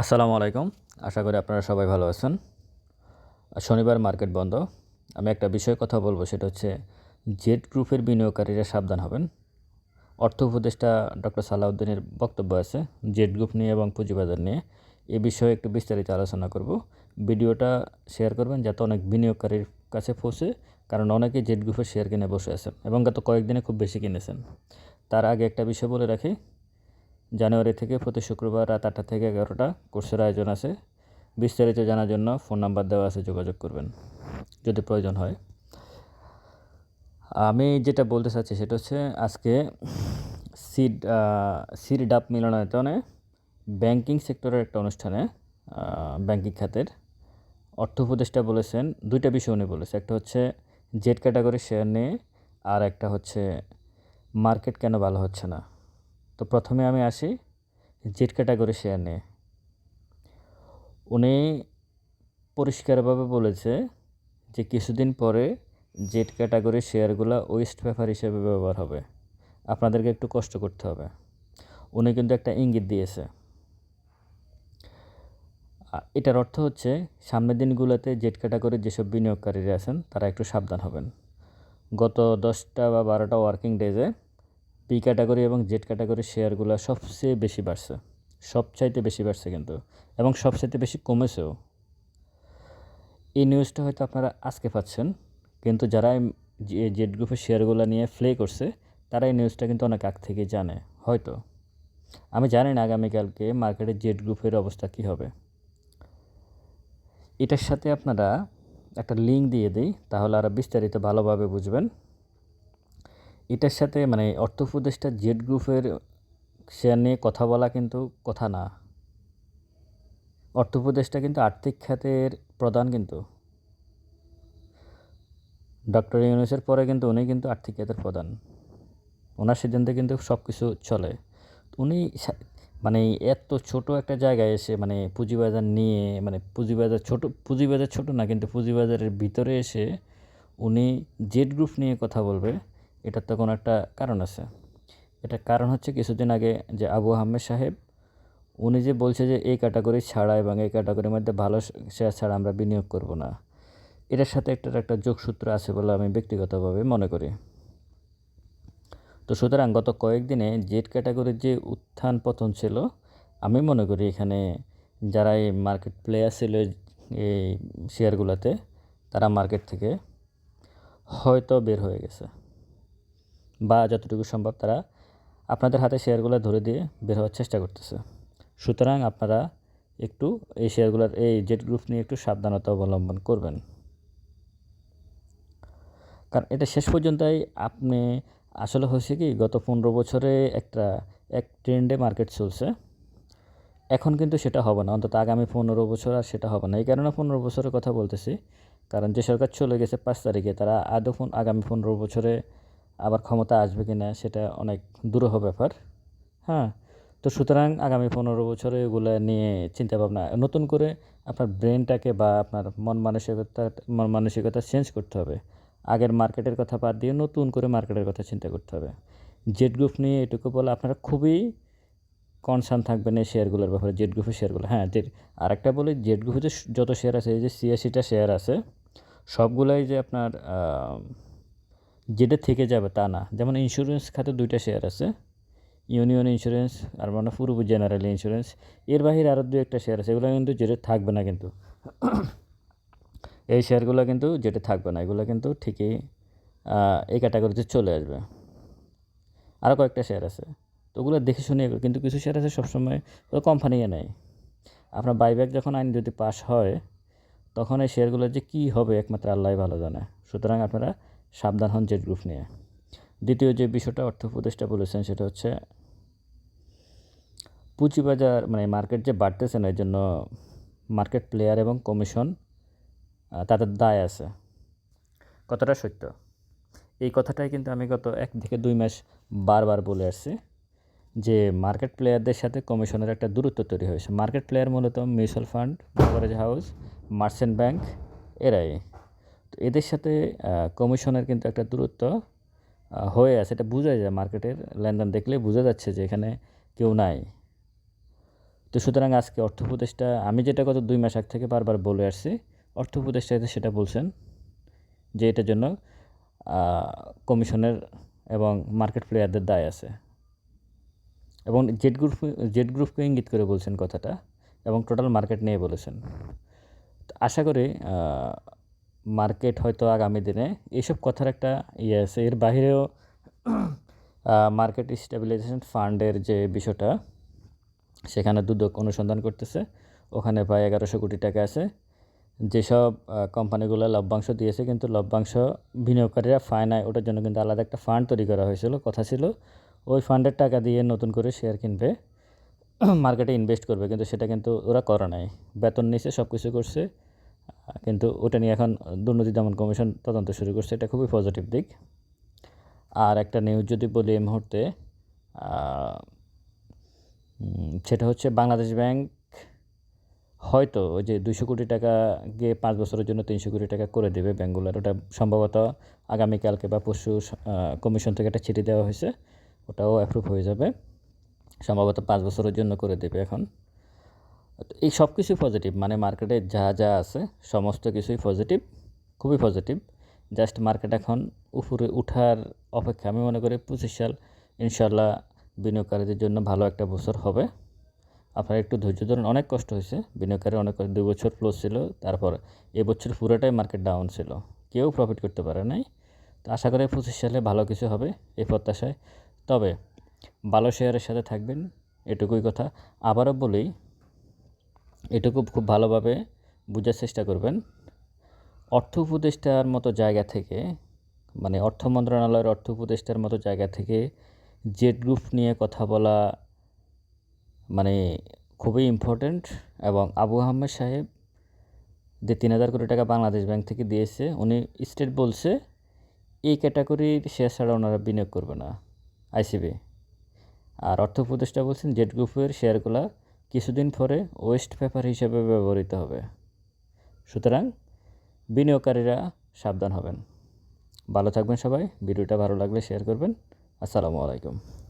আসসালামু আলাইকুম। আশা করি আপনারা সবাই ভালো আছেন। শনিবার মার্কেট বন্ধ। আমি একটা বিষয়ে কথা বলব, সেটা হচ্ছে জেড গ্রুপের বিনিয়োগকারীরা সাবধান হবেন। অর্থ উপদেষ্টা ডক্টর সালাউদ্দিনের বক্তব্য আছে, জেড গ্রুপ নিয়ে এবং পুঁজিবাজার নিয়ে। এ বিষয়ে একটু বিস্তারিত আলোচনা করব। ভিডিওটা শেয়ার করবেন যাতে অনেক বিনিয়োগকারীর কাছে পৌঁছে, কারণ অনেকেই জেড গ্রুপের শেয়ার কিনে বসে আছেন এবং গত কয়েকদিনে খুব বেশি কিনেছেন। তার আগে একটা বিষয় বলে রাখি জানুয়ারি থেকে প্রতি শুক্রবার রাত আটটা থেকে এগারোটা কোর্সের আয়োজন আছে। বিস্তারিত জানার জন্য ফোন নাম্বার দেওয়া আছে, যোগাযোগ করবেন, যদি প্রয়োজন হয়। আমি যেটা বলতে চাচ্ছি সেটা হচ্ছে আজকে সিড সিড ডাপ মিলনায়তনে ব্যাংকিং সেক্টরের একটা অনুষ্ঠানে ব্যাংকিং খাতের অর্থ উপদেষ্টা বলেছেন। দুইটা বিষয় উনি বলেছে, একটা হচ্ছে জেড ক্যাটাগরি শেয়ার নিয়ে আর একটা হচ্ছে মার্কেট কেন ভালো হচ্ছে না। তো প্রথমে আমি আসি জেড ক্যাটাগরি শেয়ার নিয়ে। উনি পরিষ্কারভাবে বলেছে যে কিছুদিন পরে জেড ক্যাটাগরির শেয়ারগুলো ওয়েস্ট পেপার হিসেবে ব্যবহার হবে। আপনাদেরকে একটু কষ্ট করতে হবে। উনি কিন্তু একটা ইঙ্গিত দিয়েছে। এটার অর্থ হচ্ছে সামনের দিনগুলোতে জেড ক্যাটাগরির যেসব বিনিয়োগকারীরা আছেন, তারা একটু সাবধান হবেন। গত দশটা বা বারোটা ওয়ার্কিং ডেজে পি ক্যাটাগরি এবং জেড ক্যাটাগরির শেয়ারগুলো সবচেয়ে বেশি বাড়ছে। সবচাইতে বেশি বাড়ছে কিন্তু, এবং সবচাইতে বেশি কমেছেও। এই নিউজটা হয়তো আপনারা আজকে পাচ্ছেন, কিন্তু যারা জেড গ্রুপের শেয়ারগুলো নিয়ে ফ্লে করছে, তারা এই নিউজটা কিন্তু অনেক আগ থেকে জানে, হয়তো। আমি জানি না আগামীকালকে মার্কেটে জেড গ্রুপের অবস্থা কী হবে। এটার সাথে আপনারা একটা লিঙ্ক দিয়ে দিই, তাহলে আরও বিস্তারিত ভালোভাবে বুঝবেন। এটার সাথে মানে অর্থ উপদেষ্টা জেড গ্রুপের শেয়ার নিয়ে কথা বলা কিন্তু কথা না। অর্থ উপদেষ্টা কিন্তু আর্থিক খাতের প্রধান কিন্তু। ডক্টর ইউনুসের পরে কিন্তু উনি কিন্তু আর্থিক খাতের প্রধান। ওনার সিদ্ধান্তে কিন্তু সব কিছু চলে। উনি মানে এত ছোট একটা জায়গায় এসে মানে পুঁজিবাজার নিয়ে মানে পুঁজিবাজার ছোট পুঁজিবাজার ছোট না কিন্তু পুঁজিবাজারের ভিতরে এসে উনি জেড গ্রুপ নিয়ে কথা বলবে। এটার তো কোনো একটা কারণ আছে। এটার কারণ হচ্ছে কিছুদিন আগে যে আবু আহমেদ সাহেব, উনি যে বলছে যে এই ক্যাটাগরি ছাড়া এবং এই ক্যাটাগরির মধ্যে ভালো শেয়ার ছাড়া আমরা বিনিয়োগ করব না, এটার সাথে একটা একটা যোগসূত্র আছে বলে আমি ব্যক্তিগতভাবে মনে করি। তো সুতরাং গত কয়েকদিনে জেড ক্যাটাগরির যে উত্থান পতন ছিল, আমি মনে করি এখানে যারা এই মার্কেট প্লেয়ার ছিল এই শেয়ারগুলোতে তারা মার্কেট থেকে হয়তো বের হয়ে গেছে। বা যতটুকু সম্ভব তারা আপনাদের হাতে শেয়ারগুলো ধরে দিয়ে বের হওয়ার চেষ্টা করতেছে। সুতরাং আপনারা একটু এই শেয়ারগুলোর, এই জেট গ্রুপ নিয়ে একটু সাবধানতা অবলম্বন করবেন। কারণ এটা শেষ পর্যন্তই আপনি, আসলে হয়েছে কি, গত পনেরো বছরে একটা, এক ট্রেন্ডে মার্কেট চলছে। এখন কিন্তু সেটা হবে না, অন্তত আগামী পনেরো বছর আর সেটা হবে না। এই কারণে পনেরো বছরের কথা বলতেছি। কারণ যে সরকার চলে গেছে পাঁচ তারিখে, তারা আদৌ আগামী পনেরো বছরে আবার ক্ষমতা আসবে কি না সেটা অনেক দুরূহ ব্যাপার। হ্যাঁ তো সুতরাং আগামী পনেরো বছরে এগুলো নিয়ে চিন্তাভাবনা, নতুন করে আপনার ব্রেনটাকে বা আপনার মন মানসিকতা মন মানসিকতা চেঞ্জ করতে হবে। আগের মার্কেটের কথা বাদ দিয়ে নতুন করে মার্কেটের কথা চিন্তা করতে হবে। জেড গ্রুপ নিয়ে এটুকু বলে, আপনারা খুবই কনসার্ন থাকবেন এই শেয়ারগুলোর ব্যাপারে জেড গ্রুপের শেয়ারগুলো। হ্যাঁ জেড আরেকটা বলি জেড গ্রুপে যে যত শেয়ার আছে, এই যে সিএসিটা শেয়ার আছে, সবগুলাই যে আপনার যেটা থেকে যাবে তা না। যেমন ইন্স্যুরেন্স খাতে দুইটা শেয়ার আছে। ইউনিয়ন ইন্স্যুরেন্স আর মানে পূর্ব জেনারেল ইন্স্যুরেন্স এর বাহিরে আরও দু একটা শেয়ার আছে। এগুলো কিন্তু যেটা থাকবে না কিন্তু। এই শেয়ারগুলো কিন্তু যেটা থাকবে না। এগুলো কিন্তু ঠিকই এই ক্যাটাগরিতে চলে আসবে। আরও কয়েকটা শেয়ার আছে। তো ওগুলো দেখে শুনে কিন্তু কিছু শেয়ার আছে সবসময় ওরা কোম্পানি নেয়। আপনার বাইব্যাক যখন আইন যদি পাস হয়, তখন এই শেয়ারগুলোর যে কী হবে একমাত্র আল্লাহ ভালো জানে। সুতরাং আপনারা সাবধান হন জেড গ্রুপ নিয়ে। দ্বিতীয় যে বিষয়টা অর্থ উপদেষ্টা বলেছেন, সেটা হচ্ছে পুঁজিবাজার মানে মার্কেট যে বাড়তেছে না এর জন্য মার্কেট প্লেয়ার এবং কমিশন তাদের দায় আছে। কথাটা সত্য। এই কথাটাই কিন্তু আমি গত এক থেকে দুই মাস বারবার বলে আসছি যে মার্কেট প্লেয়ারদের সাথে কমিশনের একটা দূরত্ব তৈরি হয়েছে। মার্কেট প্লেয়ার মূলত mutual fund brokerage house merchant bank এরাই। এদের সাথে কমিশনের কিন্তু একটা দূরত্ব হয়ে আছে। এটা বোঝা যায় মার্কেটের লেনদেন দেখলে বোঝা যাচ্ছে যে এখানে কেউ নাই। তো সুতরাং আজকে অর্থ উপদেষ্টা, আমি যেটা গত দুই মাস আগ থেকে বারবার বলে আসছি, অর্থ উপদেষ্টা এসে সেটা বলছেন যে এটার জন্য কমিশনের এবং মার্কেট প্লেয়ারদের দায় আছে। এবং জেড গ্রুপ জেড গ্রুপকে ইঙ্গিত করে বলছেন কথাটা এবং টোটাল মার্কেট নিয়ে বলেছেন। তো আশা করি মার্কেট হয়তো আগামী দিনে। এইসব কথার একটা ইয়ে আছে। এর বাইরেও মার্কেট স্টেবিলাইজেশন ফান্ডের যে বিষয়টা, সেখানে দুদক অনুসন্ধান করতেছে। ওখানে প্রায় এগারোশো কোটি টাকা আছে। যেসব কোম্পানিগুলো লভ্যাংশ দিয়েছে, কিন্তু লভ্যাংশ বিনিয়োগকারীরা পায় নাই। ওটার জন্য কিন্তু আলাদা একটা ফান্ড তৈরি করা হয়েছিল। কথা ছিল, ওই ফান্ডের টাকা দিয়ে নতুন করে শেয়ার কিনবে, মার্কেটে ইনভেস্ট করবে, কিন্তু সেটা কিন্তু ওরা করে নাই। বেতন নিছে সব কিছু করছে। কিন্তু ওটা নিয়ে এখন দুর্নীতি দমন কমিশন তদন্ত শুরু করছে। এটা খুবই পজিটিভ দিক। আর একটা নিউজ যদি বলি এই মুহূর্তে সেটা হচ্ছে বাংলাদেশ ব্যাংক হয়তো ওই যে দুইশো কোটি টাকা গিয়ে পাঁচ বছরের জন্য তিনশো কোটি টাকা করে দেবে ব্যাঙ্কগুলোর ওটা সম্ভবত আগামীকালকে বা পরশু কমিশন থেকে একটা চিঠি দেওয়া হয়েছে। ওটাও অ্যাপ্রুভ হয়ে যাবে। সম্ভবত পাঁচ বছরের জন্য করে দেবে এখন। এই সব কিছুই পজিটিভ মানে মার্কেটে যা যা আছে, সমস্ত কিছুই পজিটিভ খুবই পজিটিভ জাস্ট মার্কেট এখন উপরে উঠার অপেক্ষা, আমি মনে করি পঁচিশ সাল ইনশাল্লাহ বিনিয়োগকারীদের জন্য ভালো একটা বছর হবে। আপনারা একটু ধৈর্য ধরুন, অনেক কষ্ট হয়েছে। বিনিয়োগকারী অনেক দুই বছর প্লাস ছিল, তারপর এবছর পুরোটাই মার্কেট ডাউন ছিল। কেউ প্রফিট করতে পারে নাই। তো আশা করি পঁচিশ সালে ভালো কিছু হবে এই প্রত্যাশায়। তবে ভালো শেয়ারের সাথে থাকবেন, এটুকুই কথা। আবারও বলি এটুকু খুব ভালোভাবে বোঝার চেষ্টা করবেন। অর্থ উপদেষ্টার মতো জায়গা থেকে মানে অর্থ মন্ত্রণালয়ের অর্থ উপদেষ্টার মতো জায়গা থেকে জেড গ্রুপ নিয়ে কথা বলা মানে খুবই ইম্পর্ট্যান্ট এবং আবু আহমেদ সাহেব যে তিন হাজার কোটি টাকা বাংলাদেশ ব্যাংক থেকে দিয়েছে, উনি স্টেট বলছে, এই ক্যাটাগরির শেয়ার ছাড়া ওনারা বিনিয়োগ করবে না, আইসিবি। আর অর্থ উপদেষ্টা বলছেন জেড গ্রুপের শেয়ারগুলো কিছুদিন পরে ওয়েস্ট পেপার হিসেবে ব্যবহৃত হবে। সুতরাং বিনিয়োগকারীরা সাবধান হবেন। ভালো থাকবেন সবাই, ভিডিওটা ভালো লাগলে শেয়ার করবেন। আসসালামু আলাইকুম।